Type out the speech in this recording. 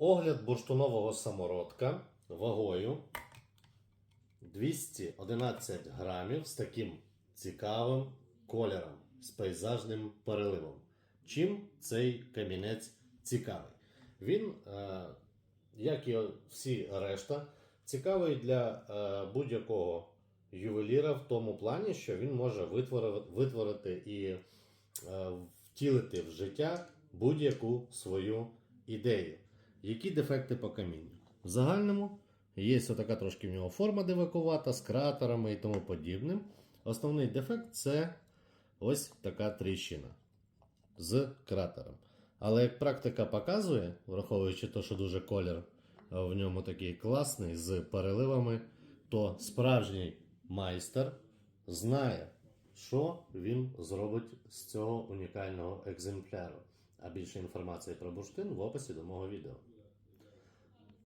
Огляд бурштунового самородка вагою 211 грамів з таким цікавим кольором, з пейзажним переливом. Чим цей камінець цікавий? Він, е, як і всі решта, цікавий для е, будь-якого ювеліра в тому плані, що він може витворити, і е, втілити в життя будь-яку свою ідею. Які дефекти по камінню? В загальному є така трошки в нього форма дивакувата з кратерами і тому подібним. Основний дефект це ось така тріщина з кратером. Але як практика показує, враховуючи те, що дуже колір в ньому такий класний з переливами, то справжній майстер знає, що він зробить з цього унікального екземпляру. А більше інформації про бурштин в описі до мого відео.